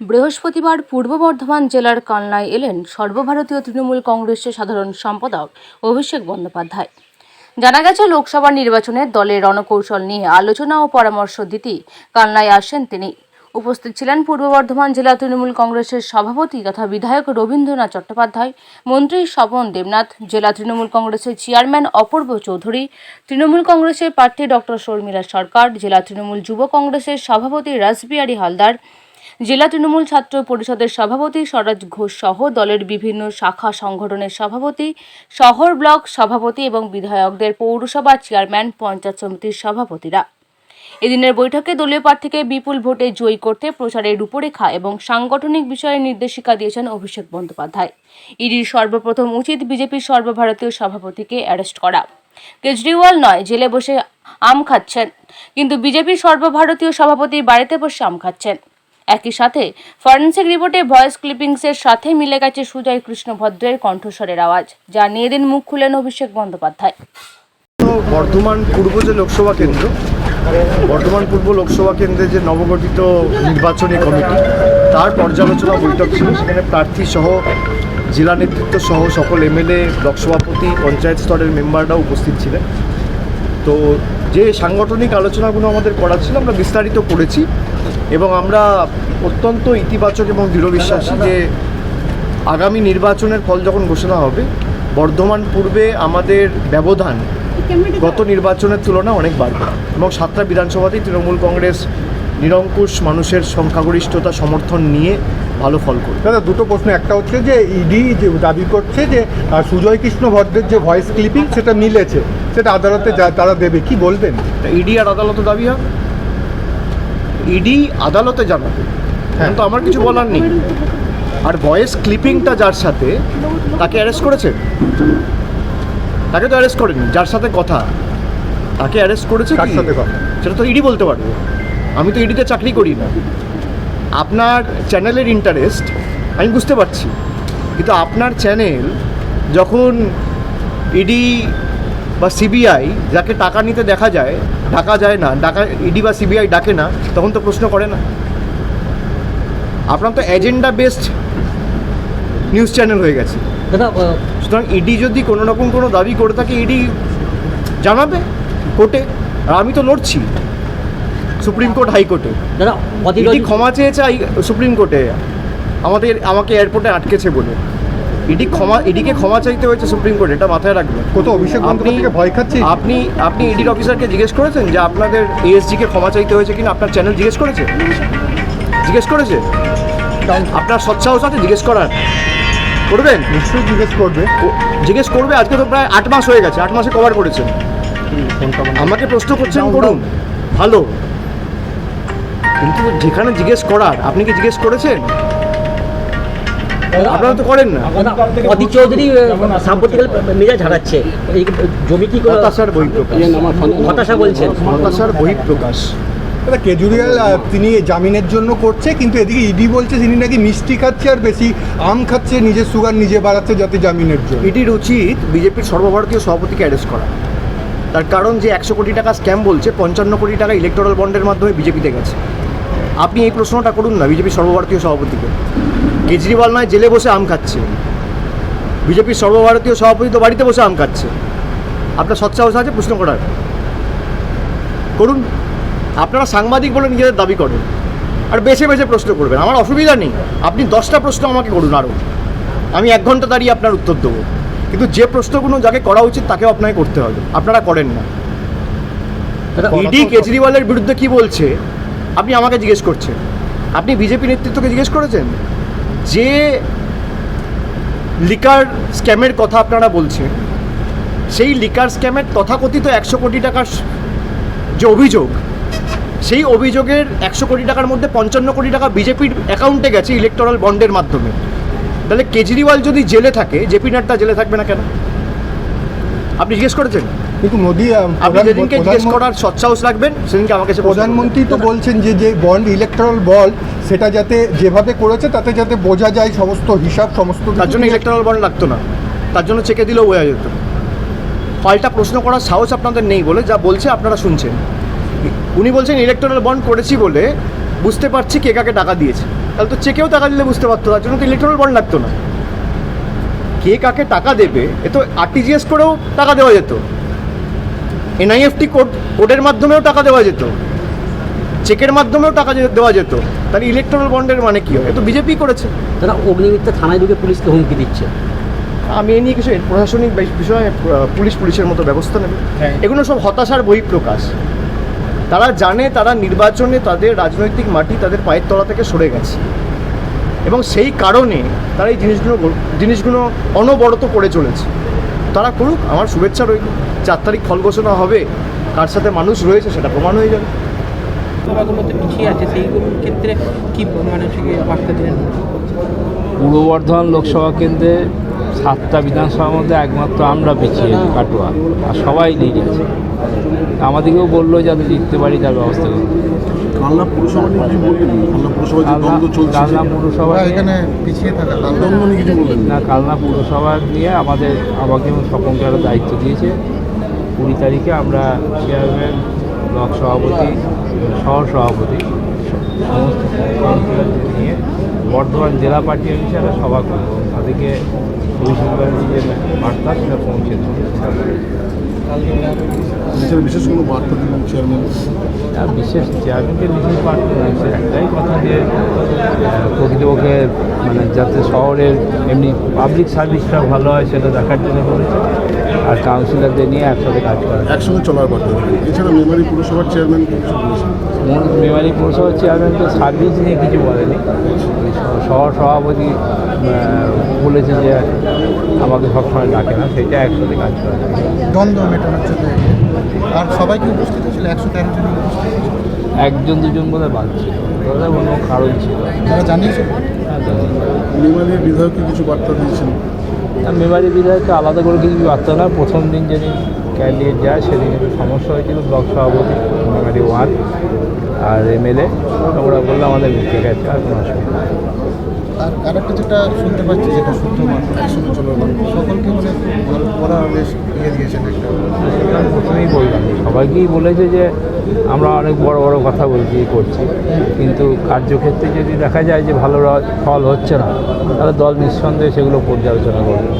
বৃহস্পতিবার পূর্ব বর্ধমান জেলার কালনায় এলেন সর্বভারতীয় তৃণমূল কংগ্রেসের সাধারণ সম্পাদক অভিষেক বন্দ্যোপাধ্যায়। জানা গেছে, লোকসভা নির্বাচনে দলের রণকৌশল নিয়ে আলোচনা ও পরামর্শ দিতে কালনায় আসেন তিনি। উপস্থিত ছিলেন পূর্ব বর্ধমান জেলা তৃণমূল কংগ্রেসের সভাপতি তথা বিধায়ক রবীন্দ্রনাথ চট্টোপাধ্যায়, মন্ত্রী স্বপন দেবনাথ, জেলা তৃণমূল কংগ্রেসের চেয়ারম্যান অপূর্ব চৌধুরী, তৃণমূল কংগ্রেসের প্রার্থী ডক্টর শর্মিলা সরকার, জেলা তৃণমূল যুব কংগ্রেসের সভাপতি রাসবিহারী হালদার জেলা তৃণমূল ছাত্র পরিষদের সভাপতি স্বরাজ ঘোষ সহ দলের বিভিন্ন শাখা সংগঠনের সভাপতি, শহর ব্লক সভাপতি এবং বিধায়কদের পৌরসভা চেয়ারম্যান, পঞ্চায়েত সমিতির সভাপতিরা। এদিনের বৈঠকে দলীয় প্রার্থীকে বিপুল ভোটে জয়ী করতে প্রচারের রূপরেখা এবং সাংগঠনিক বিষয়ে নির্দেশিকা দিয়েছেন অভিষেক বন্দ্যোপাধ্যায়। ইডির সর্বপ্রথম উচিত বিজেপির সর্বভারতীয় সভাপতিকে অ্যারেস্ট করা। কেজরিওয়াল নয়, জেলে বসে আম খাচ্ছেন। কিন্তু বিজেপির সর্বভারতীয় সভাপতি বাড়িতে বসে আম খাচ্ছেন। একই সাথে ফরেন্সিক রিপোর্টে ভয়েস ক্লিপিংসের সাথে মিলে গেছে সুজয় কৃষ্ণ ভদ্রের কণ্ঠস্বরের আওয়াজ, যা নিয়ে দিন মুখ খুলেন অভিষেক বন্দ্যোপাধ্যায়। বর্ধমান পূর্ব যে লোকসভা কেন্দ্র, বর্ধমান পূর্ব লোকসভা কেন্দ্রে যে নবগঠিত নির্বাচনী কমিটি, তার পর্যালোচনা বৈঠক ছিল। সেখানে প্রার্থী সহ, জেলা নেতৃত্ব সহ সকল এমএলএ, ব্লক সভাপতি, পঞ্চায়েত স্তরের মেম্বাররাও উপস্থিত ছিলেন। তো যে সাংগঠনিক আলোচনাগুলো আমাদের করার ছিল, আমরা বিস্তারিত করেছি। এবং আমরা অত্যন্ত ইতিবাচক এবং দৃঢ় বিশ্বাসী যে আগামী নির্বাচনের ফল যখন ঘোষণা হবে বর্ধমান পূর্বে আমাদের ব্যবধান গত নির্বাচনের তুলনায় অনেক বাড়বে এবং সাতটা বিধানসভাতেই তৃণমূল কংগ্রেস নিরঙ্কুশ মানুষের সংখ্যাগরিষ্ঠতা সমর্থন নিয়ে ভালো ফল করবে। দাদা দুটো প্রশ্ন। একটা হচ্ছে যে ইডি যে দাবি করছে যে সুজয় কৃষ্ণ ভদ্রের যে ভয়েস ক্লিপিং সেটা মিলেছে সেটা আদালতে যা- তারা দেবে কি বলবেন? ইডি আর আদালতে দাবি হবে? ইডি আদালতে জানাবে এখন তো আমার কিছু বলার নেই। আর ভয়েস ক্লিপিংটা যার সাথে তাকে অ্যারেস্ট করেছে? তাকে তো অ্যারেস্ট করেনি যার সাথে কথা। তাকে অ্যারেস্ট করেছে কার সাথে কথা? সেটা তো ইডি বলতে পারবে। আমি তো ইডিতে চাকরি করি না। আপনার চ্যানেলের ইন্টারেস্ট আমি বুঝতে পারছি। কিন্তু আপনার চ্যানেল যখন ইডি বা সিবিআই যাকে টাকা নিতে দেখা যায় ডাকা যায় না ডাকা ইডি বা সিবিআই ডাকে না তখন তো প্রশ্ন করে না। আপনার তো এজেন্ডা বেসড নিউজ চ্যানেল হয়ে গেছে। দাদা সুতরাং ইডি যদি কোনো রকম কোনো দাবি করে থাকে ইডি জানাবে কোর্টে? আর আমি তো লড়ছি সুপ্রিম কোর্ট হাইকোর্টে দাদা ক্ষমা চেয়েছে সুপ্রিম কোর্টে। আমাদের আমাকে এয়ারপোর্টে আটকেছে বলে। ইডি ক্ষমা ইডিকে ক্ষমা চাইতে হয়েছে সুপ্রিম কোর্টে এটা মাথায় রাখবেন। কত অভিষেক আপনি বন্দ্যোপাধ্যায়কে ভয় খাচ্ছে? আপনি আপনি ইডির অফিসারকে জিজ্ঞেস করেছেন যে আপনাদের এএসজিকে ক্ষমা চাইতে হয়েছে কিনা? আপনার চ্যানেল জিজ্ঞেস করেছে? জিজ্ঞেস করেছে? আপনার সৎসাহস আছে জিজ্ঞেস করার? করবেন? নিশ্চয়ই জিজ্ঞেস করবে। জিজ্ঞেস করবে আজকে তো প্রায় আট মাস হয়ে গেছে আট মাসে কভার করেছেন আমাকে প্রশ্ন করছেন করুন। ভালো। কিন্তু যেখানে জিজ্ঞেস করার আপনি কি জিজ্ঞেস করেছেন? আপনারা তো করেন না। অধীর চৌধুরী আহ, সাম্প্রতিককালে মেজাজ হারাচ্ছে। এই জমি কি করে হতাশার বহিঃপ্রকাশ। হতাশা বলছেন। হতাশার বহিঃপ্রকাশ। দাদা কেজরিওয়াল তিনি জামিনের জন্য করছে কিন্তু এদিকে ইডি বলছে তিনি নাকি মিষ্টি খাচ্ছে আর বেশি আম খাচ্ছে নিজের সুগার নিজে বাড়াচ্ছে যাতে জামিনের জন্য। ইডির উচিত বিজেপির সর্বভারতীয় সভাপতিকে অ্যারেস্ট করা। তার কারণ যে একশো কোটি টাকা স্ক্যাম বলছে পঞ্চান্ন কোটি টাকা ইলেকটোরাল বন্ডের মাধ্যমে বিজেপিতে গেছে। আপনি এই প্রশ্নটা করুন না বিজেপির সর্বভারতীয় সভাপতিকে। কেজরিওয়াল নয় জেলে বসে আম খাচ্ছে। বিজেপির সর্বভারতীয় সভাপতি তো বাড়িতে বসে আম খাচ্ছে। আপনার সৎসাহস আছে? প্রশ্ন করার। করুন। আপনারা সাংবাদিক বলে নিজেদের দাবি করেন। আর বেছে বেছে প্রশ্ন করবেন। আমার অসুবিধা নেই। আপনি দশটা প্রশ্ন আমাকে করুন আরও। আমি এক ঘণ্টা দাঁড়িয়ে আপনার উত্তর দেবো। কিন্তু যে প্রশ্নগুলো যাকে করা উচিত তাকেও আপনাকে করতে হবে। আপনারা করেন না। ইডি কেজরিওয়ালের বিরুদ্ধে কি বলছে? আপনি আমাকে জিজ্ঞেস করছেন। আপনি বিজেপি নেতৃত্বকে জিজ্ঞেস করেছেন? যে লিকার স্ক্যামের কথা আপনারা বলছেন, সেই লিকার স্ক্যামের তথাকথিত একশো কোটি টাকার যে অভিযোগ, সেই অভিযোগের একশো কোটি টাকার মধ্যে পঞ্চান্ন কোটি টাকা বিজেপির অ্যাকাউন্টে গেছে ইলেকট্রাল বন্ডের মাধ্যমে। তাহলে কেজরিওয়াল যদি জেলে থাকে, জেপি নাড্ডা জেলে থাকবে না কেন? আপনি জিজ্ঞেস করেছেন? কিন্তু মোদি আপনি যেদিনকে জিজ্ঞেস করার সৎসাহস রাখবেন সেদিনকে আমাকে প্রধানমন্ত্রী তো বলছেন যে যে বন্ড ইলেকট্রাল বল সেটা যাতে যেভাবে করেছে তাতে যাতে বোঝা যায় সমস্ত হিসাব সমস্ত তার জন্য নিয়ে- ইলেকট্রাল বন্ড লাগতো না। তার জন্য চেকে দিলেও বোঝা যেত পাল্টা প্রশ্ন করার সাহস আপনাদের নেই বলে যা বলছে আপনারা শুনছেন। উনি বলছেন ইলেকট্রাল বন্ড করেছি বলে বুঝতে পারছি কে কাকে টাকা দিয়েছে। তাহলে তো চেকেও টাকা দিলে বুঝতে পারতো তার জন্য তো ইলেকট্রাল বন্ড লাগতো না। কে কাকে টাকা দেবে এ তো আরটিজিএস করেও টাকা দেওয়া যেত। এনআইএফটি কোড কোডের মাধ্যমেও টাকা দেওয়া যেত। চেকের মাধ্যমেও টাকা দেওয়া যেত। তাহলে ইলেকট্রনাল বন্ডের মানে কি হয়? এ তো বিজেপি করেছে। তারা অগ্নিমিত্রা থানায় ঢুকে পুলিশকে হুমকি দিচ্ছে। আমি এ নিয়ে কিছু প্রশাসনিক বিষয়ে পুলিশ পুলিশের মতো ব্যবস্থা নেবে। এগুলো সব হতাশার বহিঃপ্রকাশ। তারা জানে তারা নির্বাচনে তাদের রাজনৈতিক মাটি তাদের পায়ের তলা থেকে সরে গেছে। এবং সেই কারণে তারা এই জিনিসগুলো জিনিসগুলো অনবরত করে চলেছে। তারা করুক আমার শুভেচ্ছা রইল। চার তারিখ ফল ঘোষণা হবে কার সাথে মানুষ রয়েছে সেটা প্রমাণ হয়ে যাবে। পিছিয়ে আছে সেইগুলোর ক্ষেত্রে কি মানে বার্তা পূর্ব বর্ধমান লোকসভা কেন্দ্রে সাতটা বিধানসভার মধ্যে একমাত্র আমরা পিছিয়ে কাটোয়া। আর সবাই লিড আছে। আমাদেরকেও বলল যাতে জিততে পারি তার ব্যবস্থা করতে। কালনা পুরসভা নিয়ে কিছু বললেন? কালনা পুরসভা যে দ্বন্দ্ব চলছে কালনা পুরসভা এখানে পিছিয়ে থাকা দ্বন্দ্ব নিয়ে কিছু বললেন না? কালনা পুরসভা নিয়ে আমাদের আমাকে এবং স্বপনকে একটা দায়িত্ব দিয়েছে। কুড়ি তারিখে আমরা চেয়ারম্যান ব্লক সভাপতি শহর সভাপতি সমস্ত কাউন্সিলরদের নিয়ে বর্ধমান জেলা পার্টি অফিসারে সভা করব। তাদেরকে ব্যানার্জি যে বার্তা সেটা পৌঁছে দেবো। এছাড়া বিশেষ কোনো বার্তা দিলেন চেয়ারম্যান বিশেষ চেয়ারম্যানকে বিশেষ বার্তা একটাই কথা যে প্রকৃতপক্ষে মানে যাতে শহরের এমনি পাবলিক সার্ভিসটা ভালো হয় সেটা দেখার জন্য বলেছে। আর কাউন্সিলরদের নিয়ে একসাথে কাজ করা। একসঙ্গে চলার বার্তা দিলেন। এছাড়া মেমারি পুরসভার চেয়ারম্যান মেমারি পৌরসভার চেয়ারম্যান তো সার্ভিস নিয়ে কিছু বলেনি। শহর সভাপতি বলেছে যে আমাকে সবসময় ডাকে না সেটা একসাথে কাজ করা। যায় দ্বন্দ্ব মেটানোর জন্য। আর সবাই কি উপস্থিত ছিল একশো তেরো জন একজন দুজন বোধহয় বাদ ছিল। ওদের অন্য কারণ ছিল। তারা জানিয়েছে মেমারির বিধায়ককে কিছু বার্তা দিয়েছেন? আর মেমারি বিধায়ককে আলাদা করে কিছু বার্তা না। প্রথম দিন যেদিন ক্যান্ডিডেট যায় সেদিন একটু সমস্যা হয়েছিল ব্লক সভাপতি মেমারি ওয়ান আর এমএলএ। ওরা বলল আমাদের ঠিক আছে আর কোনো অসুবিধা নেই। আর আরেকটা যেটা শুনতে পাচ্ছি যেটা মাত্রা একসঙ্গে সকলকে ভালো বেশ ইয়ে দিয়েছেন একটা। প্রথমেই বললাম। সবাইকেই বলেছে যে আমরা অনেক বড় বড় কথা বলছি করছি। কিন্তু কার্যক্ষেত্রে যদি দেখা যায় যে ভালো ফল হচ্ছে না, তাহলে দল নিঃসন্দেহে সেগুলো পর্যালোচনা করবে।